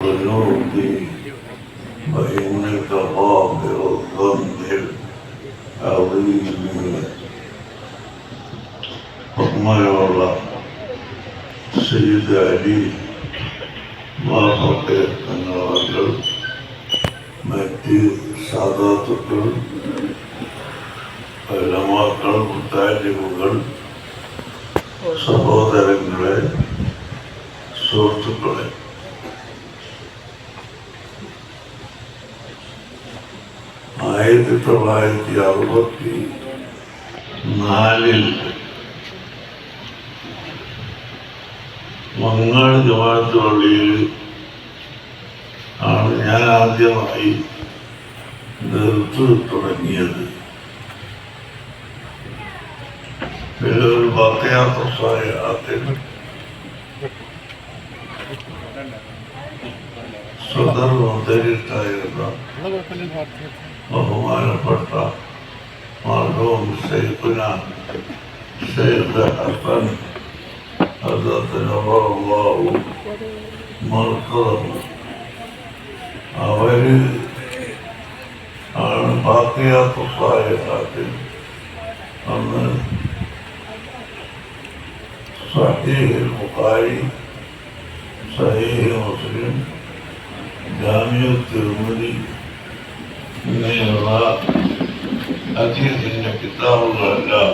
ذنوبي فإنك غافر الذنب العظيم ബഹുമാനമുള്ള സയ്യിദ് അലി മാഫക്കെ തങ്ങൾ മറ്റ് സാധാത്തുക്കൾ പരമാക്കൾ മുത്താലിമുകൾ സഹോദരങ്ങളെ സുഹൃത്തുക്കളെ ആയിരത്തി തൊള്ളായിരത്തി അറുപത്തി നാലിൽ മങ്ങാട് ജമാഅത്ത് പള്ളിയിൽ ആണ് ഞാൻ ആദ്യമായി നിർത്തി തുടങ്ങിയത്. ഒരു ഭക്തയാത്ര സഹായത്തിൽ സ്വതർ മന്ത്രിട്ടായിരുന്ന ബഹുമാനപ്പെട്ട മാർഗവും സൈഫുന സൈഫ് ഹസൻ അദ്ദേഹത്തിനോളവും മർക്കറും അവര് ആണ് ബാക്കിയാത്ത സഹായത്തിൽ അന്ന് സഹീഹ് ബുഖാരി സഹീഹ് മുസ്ലിം ജാമ്യ തിരുമതി ഇങ്ങനെയുള്ള അദ്ദേഹത്തിൻ്റെ കിതാബുകളെല്ലാം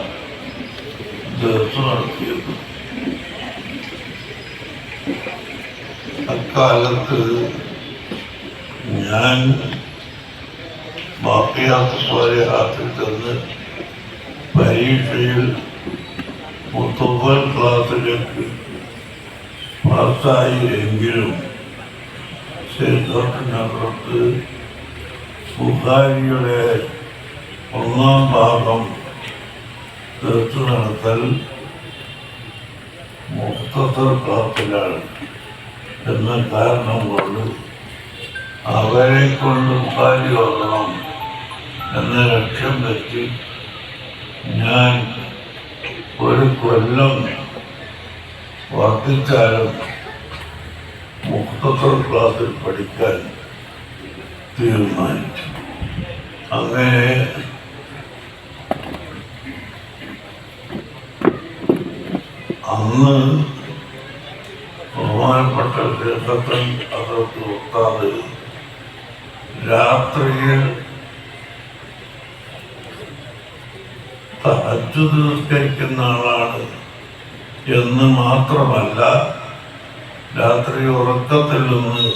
ദർശനം നടത്തിയത് അക്കാലത്ത് ഞാൻ ബാക്കിയാത്ത സ്വാരഹാത്തിൽ ചെന്ന് പരീക്ഷയിൽ മുത്തൂബൽ ക്ലാസ്സിലേക്ക് പാസ്സായി എങ്കിലും ശേഖരത്തിനകത്ത് ബുഹാരിയുടെ ഒന്നാം ഭാഗം തീർത്തു നടത്തൽ ക്ലാസ്സിലാണ് എന്ന കാരണം കൊണ്ട് അവരെ കൊണ്ട് ബുഹാരി ഓർക്കണം എന്ന ലക്ഷ്യം വെച്ച് ഞാൻ ഒരു കൊല്ലം വർദ്ധിച്ചാലും മുക്തസർ ക്ലാസ്സിൽ പഠിക്കാൻ തീരുമാനിച്ചു. അങ്ങനെ അന്ന് ബഹുമാനപ്പെട്ട ക്ഷേത്രത്തിൽ അതൊക്കെ ഒത്താതെ രാത്രിയിൽ തഹജ്ജു നിസ്കരിക്കുന്ന ആളാണ് എന്ന് മാത്രമല്ല രാത്രി ഉറക്കത്തിൽ നിന്ന്